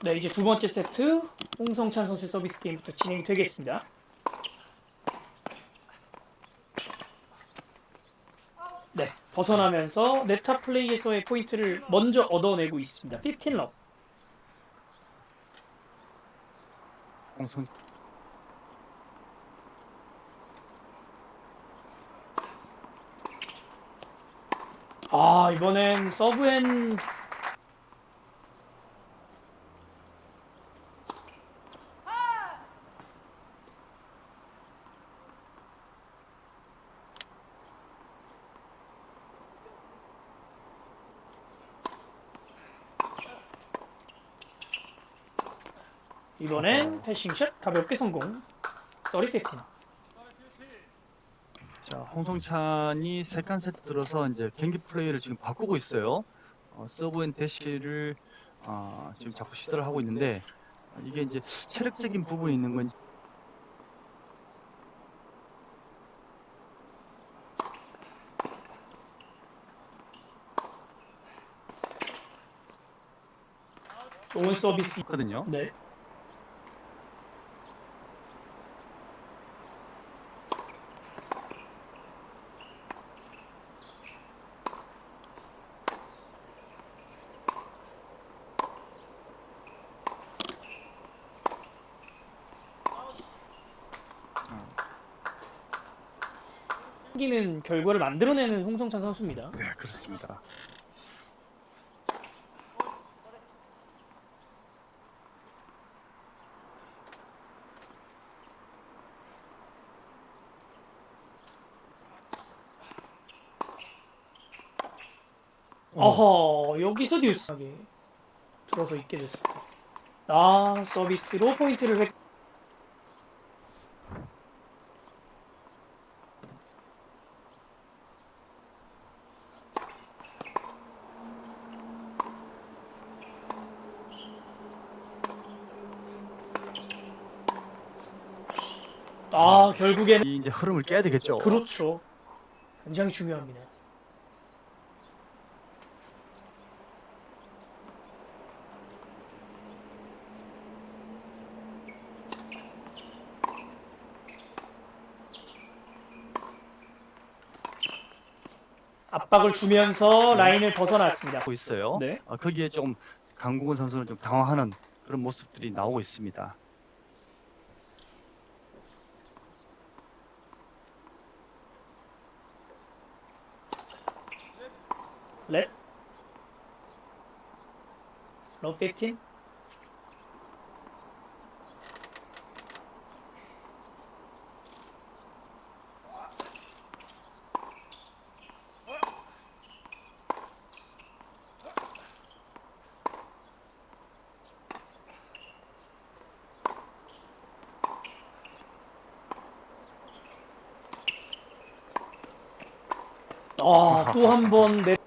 네, 이제 두 번째 세트 홍성찬 선수 서비스 게임부터 진행이 되겠습니다. 네, 벗어나면서 네타 플레이에서의 포인트를 먼저 얻어내고 있습니다. 15럽. 홍성 아, 이번엔 서브엔 이번엔 패싱샷 가볍게 성공. 서리 세팅. 자 홍성찬이 세컨 세트 들어서 이제 경기 플레이를 지금 바꾸고 있어요. 어, 서브 앤 대시를 어, 지금 자꾸 시도를 하고 있는데 어, 이게 이제 체력적인 부분이 있는 건지 좋은 서비스. 있거든요. 네. 생기는 결과를 만들어내는 홍성찬 선수입니다. 네 그렇습니다. 어허 여기서 듀스하게 들어서 있게 됐습니다. 아 서비스로 포인트를 획. 아 결국에는 이 이제 흐름을 깨야 되겠죠. 그렇죠. 굉장히 중요합니다. 압박을 주면서 라인을 벗어났습니다. 하고 있어요. 네. 어, 거기에 좀 강국원 선수는 좀 당황하는 그런 모습들이 나오고 있습니다. 러 15. 아, 또 한 번 내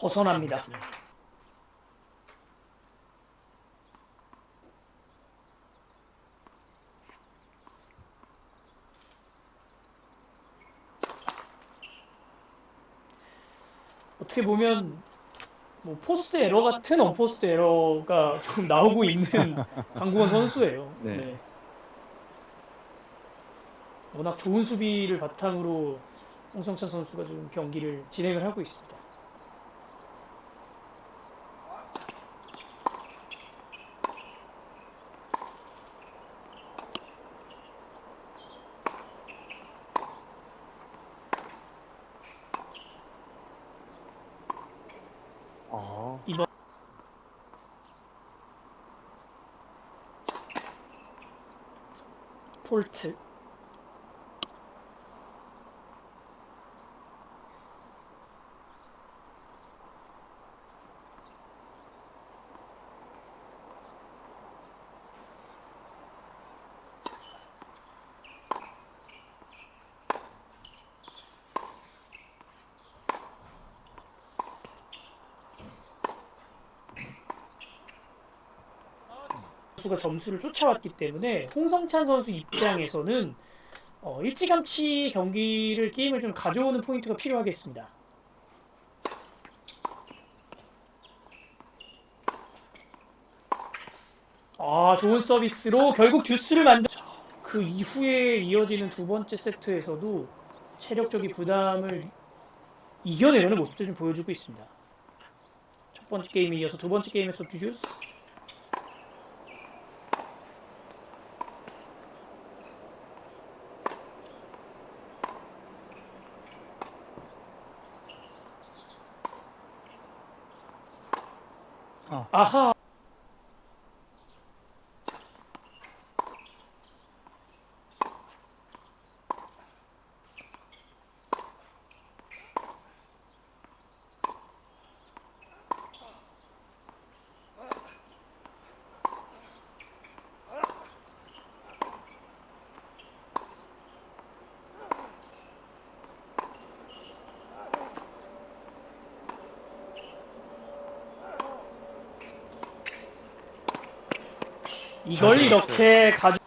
벗어납니다. 어떻게 보면 뭐 포스트 에러 같은 언포스트 에러가 좀 나오고 있는 강국원 선수예요. 네. 네. 워낙 좋은 수비를 바탕으로 홍성찬 선수가 지금 경기를 진행을 하고 있습니다. 어, 이번 폴트 선수가 점수를 쫓아왔기 때문에 홍성찬 선수 입장에서는 어, 일찌감치 경기를 게임을 좀 가져오는 포인트가 필요하겠습니다. 아 좋은 서비스로 결국 듀스를 만들. 그 이후에 이어지는 두 번째 세트에서도 체력적인 부담을 이겨내려는 모습도 좀 보여주고 있습니다. 첫 번째 게임에 이어서 두 번째 게임에서 듀스. 아. 아 이걸 잘 이렇게 가져.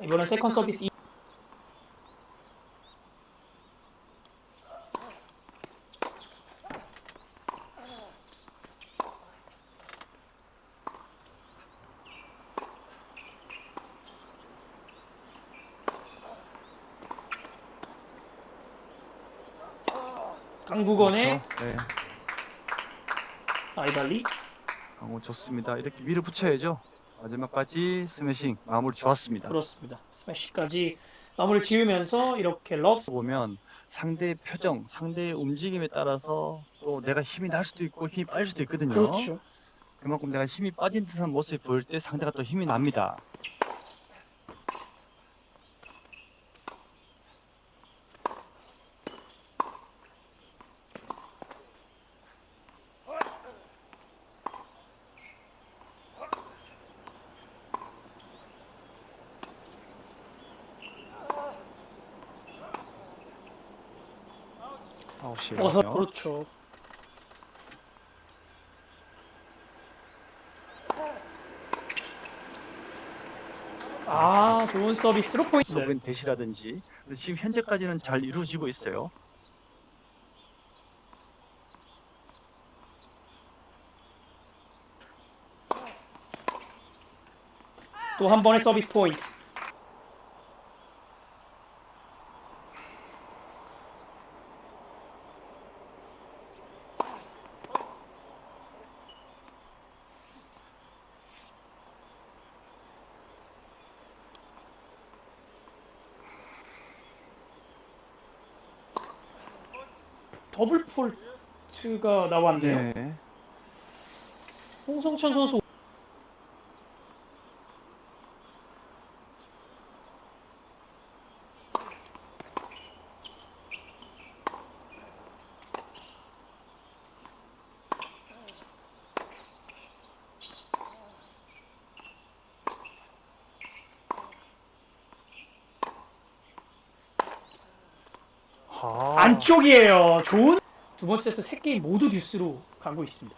이번엔 세컨 서비스 강국원의 그렇죠? 네. 아이달리 강호 좋습니다. 이렇게 위로 붙여야죠. 마지막까지 스매싱 마무리 좋았습니다. 그렇습니다. 스매시까지 마무리 지으면서 이렇게 러브 보면 상대의 표정, 상대의 움직임에 따라서 또 내가 힘이 날 수도 있고 힘이 빠질 수도 있거든요. 그렇죠. 그만큼 내가 힘이 빠진 듯한 모습을 보일 때 상대가 또 힘이 납니다. 아웃이에요. 어서 그렇죠. 아 좋은 서비스 로 포인트. 서브인 대시라든지 지금 현재까지는 잘 이루어지고 있어요. 또 한 번의 서비스 포인트. 더블 폴트가 나왔네요. 네. 홍성찬 선수 아, 안쪽이에요. 좋은 두 번째 세트 세 게임 모두 듀스로 가고 있습니다.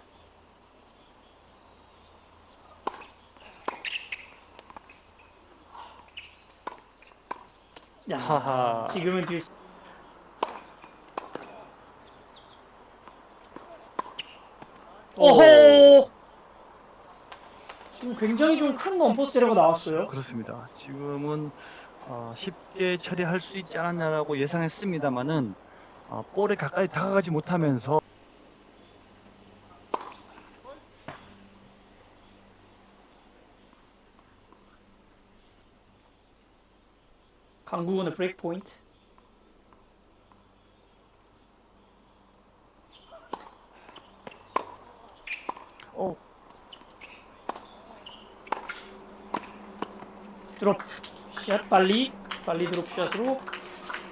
야, 하하. 지금은 듀스. 오호. 지금 굉장히 좀 큰 원포스트라고 나왔어요. 그렇습니다. 지금은 어, 쉽게 처리할 수 있지 않았냐라고 예상했습니다만은 어, 볼에 가까이 다가가지 못하면서 강구원의 브레이크 포인트. 어, 드롭 샷 빨리 빨리 드롭 샷으로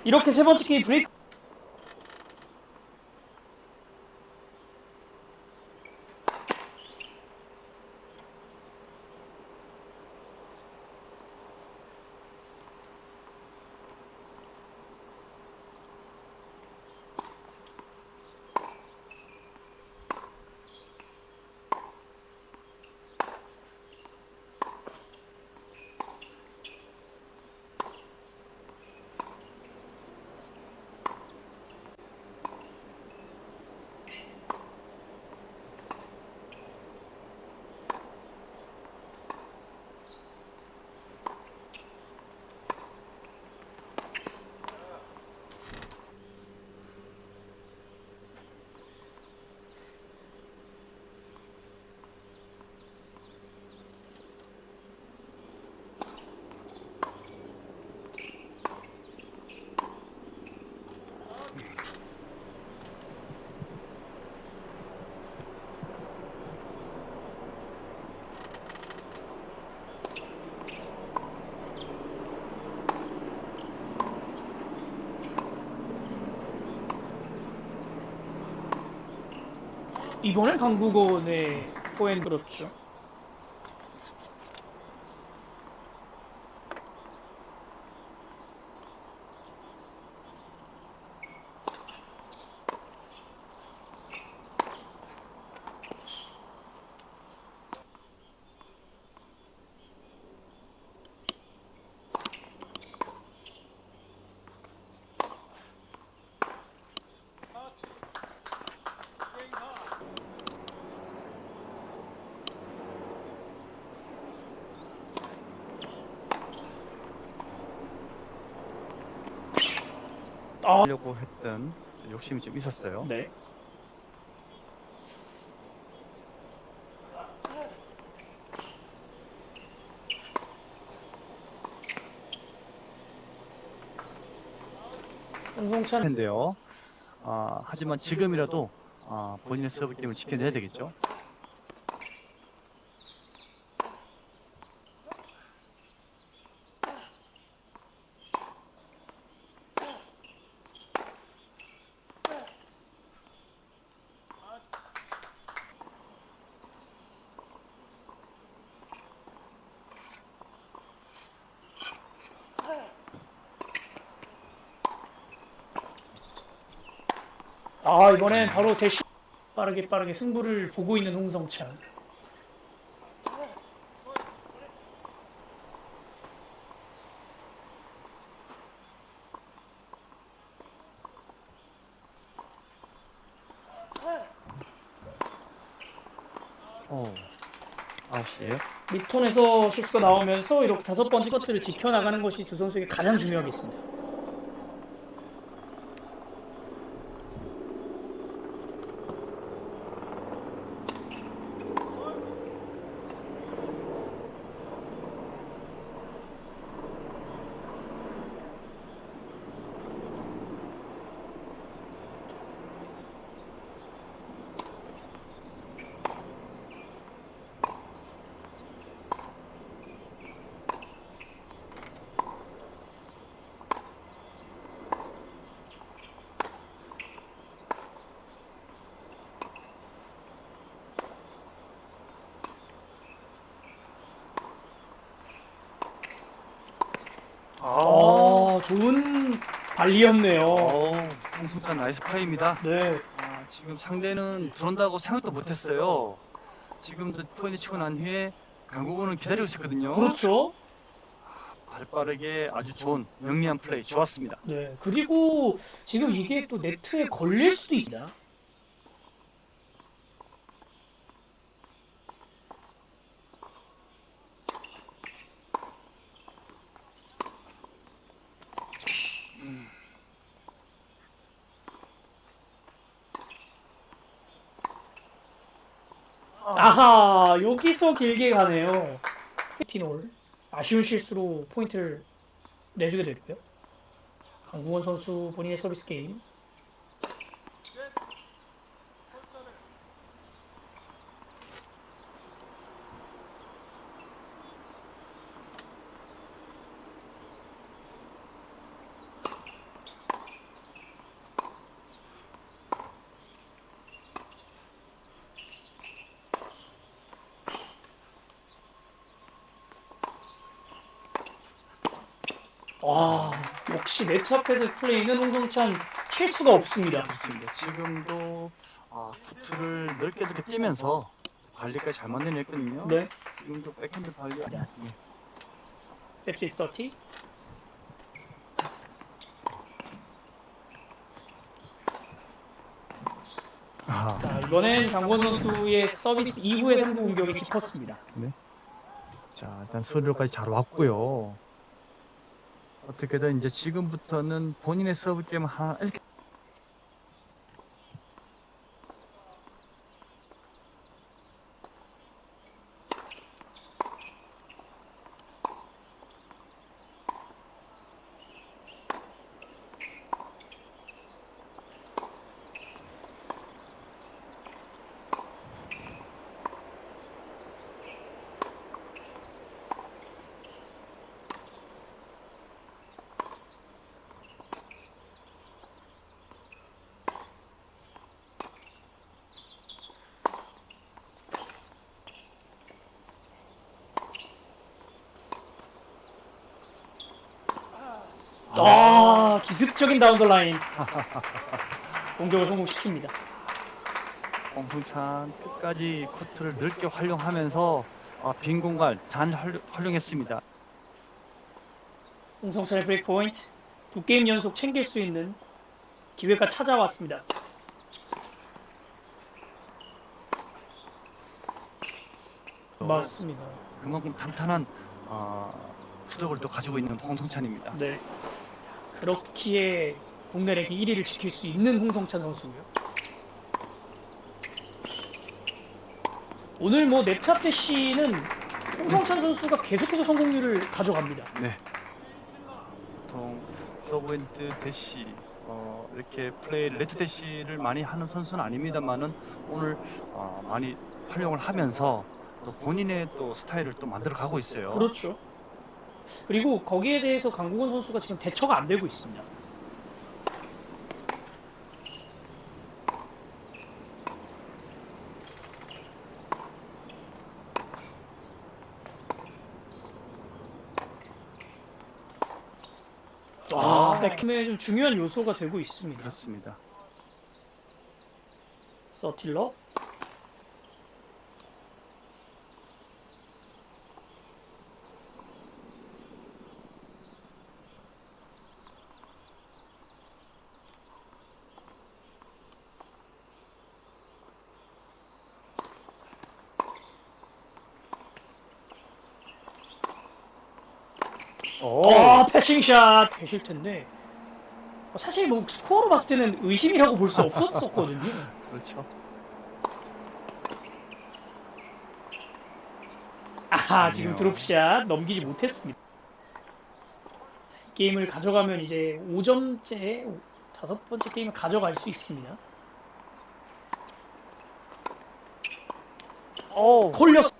이렇게 세 번째 게임 브레이크 이번엔 강국원의 포엔 그렇죠. 하려고 했던 욕심이 좀 있었어요. 네. 홍성찬 텐데요. 아, 하지만 지금이라도 아, 본인의 서브 게임을 지켜내야 되겠죠. 아 이번엔 바로 대시 빠르게 빠르게 승부를 보고 있는 홍성찬 오, 아웃이에요. 밑톤에서 실수가 나오면서 이렇게 다섯 번째 커트를 지켜나가는 것이 두 선수에게 가장 중요하겠습니다 아 좋은 발리였네요 오, 홍승찬 나이스 파이입니다. 네 아, 지금 상대는 들어온다고 생각도 못했어요. 지금도 포인트 치고 난 후에 강국호는 기다리고 있었거든요. 그렇죠 발 빠르게 아주 좋은 영리한 플레이 좋았습니다. 네 그리고 지금 이게 또 네트에 걸릴 수도 있습니다 아하 여기서 길게 가네요. 티놀 아쉬운 실수로 포인트를 내주게 됐고요. 강국원 선수 본인의 서비스 게임 와 역시 네트 앞에서 플레이는 홍성찬 실수가 없습니다 그렇습니다. 지금도 아, 쿠트를 넓게 넓게 뛰면서 발리까지 잘 만들어냈거든요. 네 지금도 백핸드 발리. 네. 네. 펩시 30 아, 자 이번엔 강권 선수의 서비스 이후의 상부 공격이 깊었습니다 자 일단 소리로까지 잘 왔고요. 어떻게든 이제 지금부터는 본인의 서브 게임 하나 이렇게 아, 기습적인 다운더 라인. 공격을 성공시킵니다. 홍승찬 끝까지 코트를 넓게 활용하면서 아, 빈 공간 잘 활- 활용했습니다. 홍성찬의 브레이크 포인트. 두 게임 연속 챙길 수 있는 기회가 찾아왔습니다. 맞습니다. 그만큼 탄탄한 아, 수덕을 또 가지고 있는 홍성찬입니다. 네. 그렇기에 국내 랭킹 1위를 지킬 수 있는 홍성찬 선수고요. 오늘 뭐 넵탑 대시는 홍성찬 선수가 계속해서 성공률을 가져갑니다. 네. 보통 서브엔트 대시 어, 이렇게 플레이 레트 대시를 많이 하는 선수는 아닙니다만은 오늘 어, 많이 활용을 하면서 또 본인의 또 스타일을 또 만들어 가고 있어요. 그렇죠. 그리고 거기에 대해서 강국원 선수가 지금 대처가 안 되고 있습니다. 와, 백힘의 좀 중요한 요소가 되고 있습니다. 그렇습니다. 서틸러. 아, 패싱샷 되실 텐데. 어, 사실 뭐 스코어로 봤을 때는 의심이라고 볼 수 없었었거든요. 그렇죠. 아하 지금 아니요. 드롭샷 넘기지 못했습니다. 게임을 가져가면 이제 5점째 다섯 번째 게임을 가져갈 수 있습니다. 오, 콜렸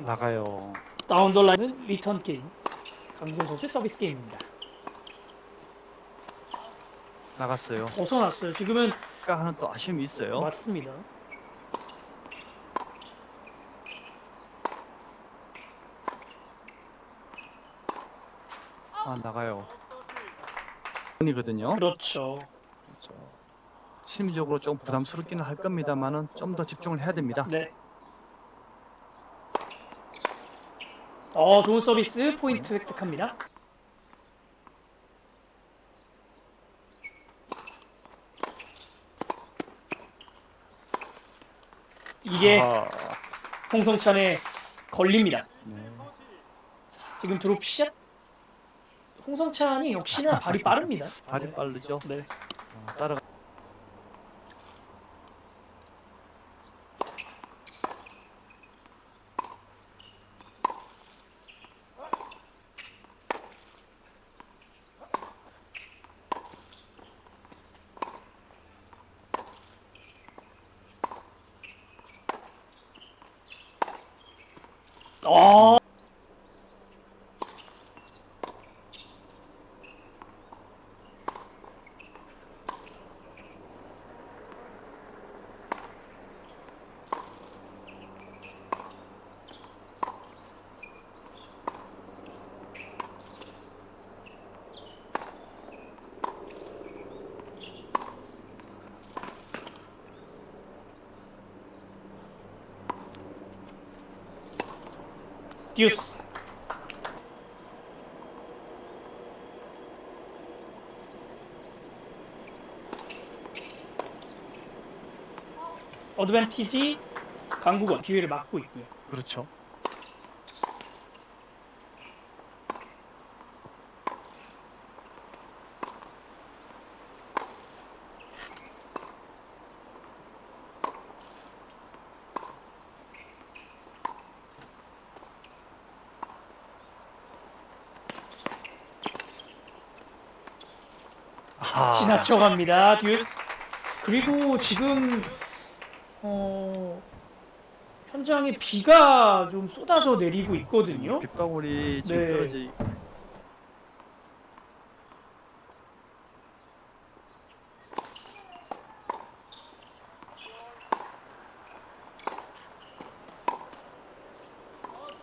나가요. 다운더 라인은 리턴 게임. 강군 선수 서비스 게임입니다. 나갔어요. 벗어났어요. 지금은 가 하는 또 아쉬움이 있어요. 맞습니다. 아 나가요. 이거든요. 그렇죠. 심리적으로 좀 부담스럽기는 할 겁니다만은 좀 더 집중을 해야 됩니다. 네. 어 좋은 서비스 포인트 획득합니다. 이게 아, 홍성찬의 걸립니다. 네. 지금 드롭샷 홍성찬이 역시나 발이 빠릅니다. 발이 빠르죠. 네. 어, 따라 어. 듀스. 어드밴티지 강국원 기회를 막고 있고요. 그렇죠. 지나쳐갑니다. 듀스. 그리고 지금 어, 현장에 비가 좀 쏟아져 내리고 있거든요. 빗방울이 지금 네. 떨어져 있-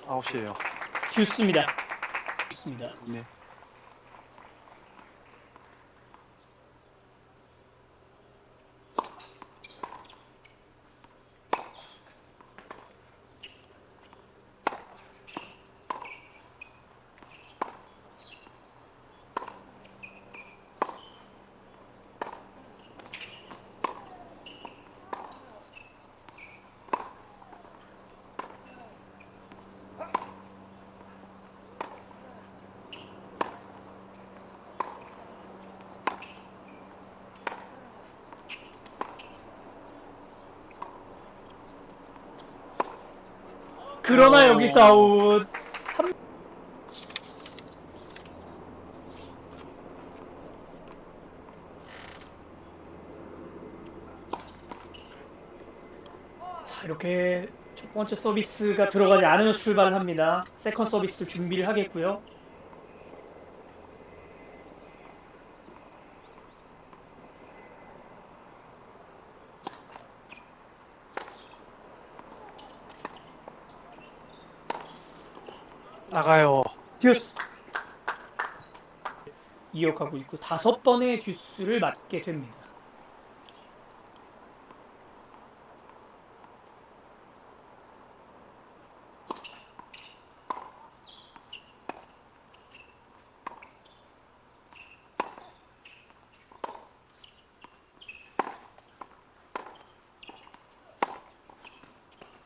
아홉 시에요. 듀스입니다. 듀스입니다. 네. 그러나 어. 여기서 아웃. 한- 자, 이렇게 첫 번째 서비스가 들어가지 않으면서 출발을 합니다. 세컨 서비스 준비를 하겠고요. 나가요. 듀스 이어가고 있고 다섯 번의 듀스를 맞게 됩니다.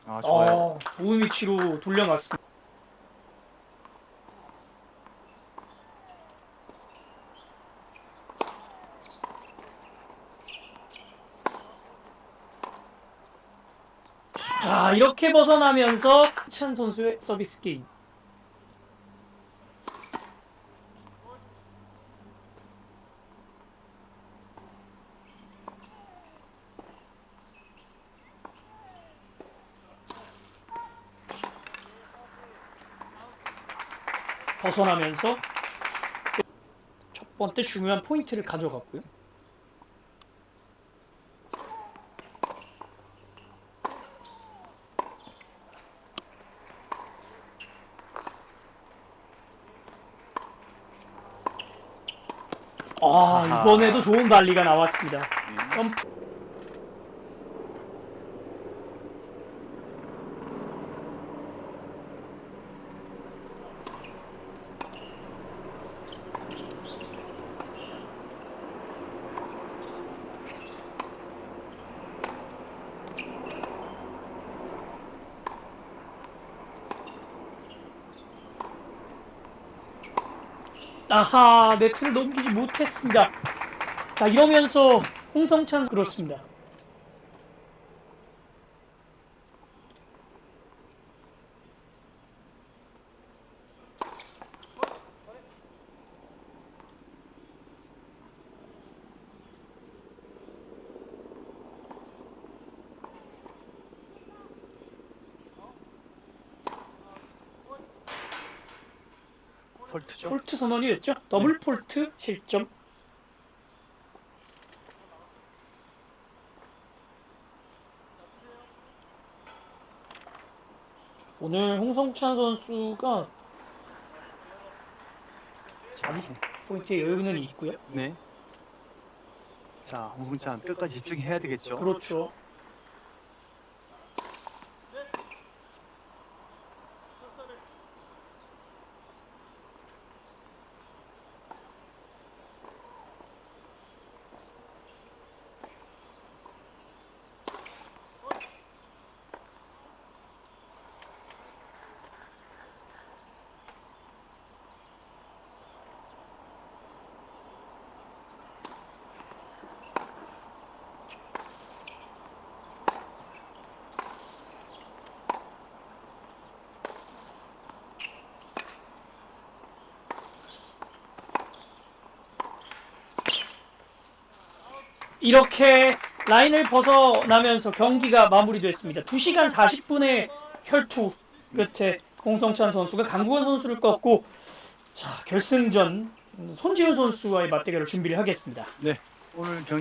아 좋아요. 어, 좋은 위치로 돌려놨습니다. 자, 이렇게 벗어나면서 찬 선수의 서비스 게임. 벗어나면서 첫 번째 중요한 포인트를 가져갔고요. 아, 아하. 이번에도 좋은 발리가 나왔습니다. 네. 점프. 아하, 네트를 넘기지 못했습니다. 자, 이러면서 홍성찬 그렇습니다. 폴트죠. 폴트 선언이었죠? 더블 폴트 실점. 오늘 홍성찬 선수가 아직 포인트에 여유는 있고요. 네. 자, 홍승찬 끝까지 집중해야 되겠죠. 그렇죠. 이렇게 라인을 벗어나면서 경기가 마무리됐습니다. 2시간 40분의 혈투 끝에 공성찬 선수가 강구원 선수를 꺾고 자 결승전 손지훈 선수와의 맞대결을 준비를 하겠습니다. 오늘 경기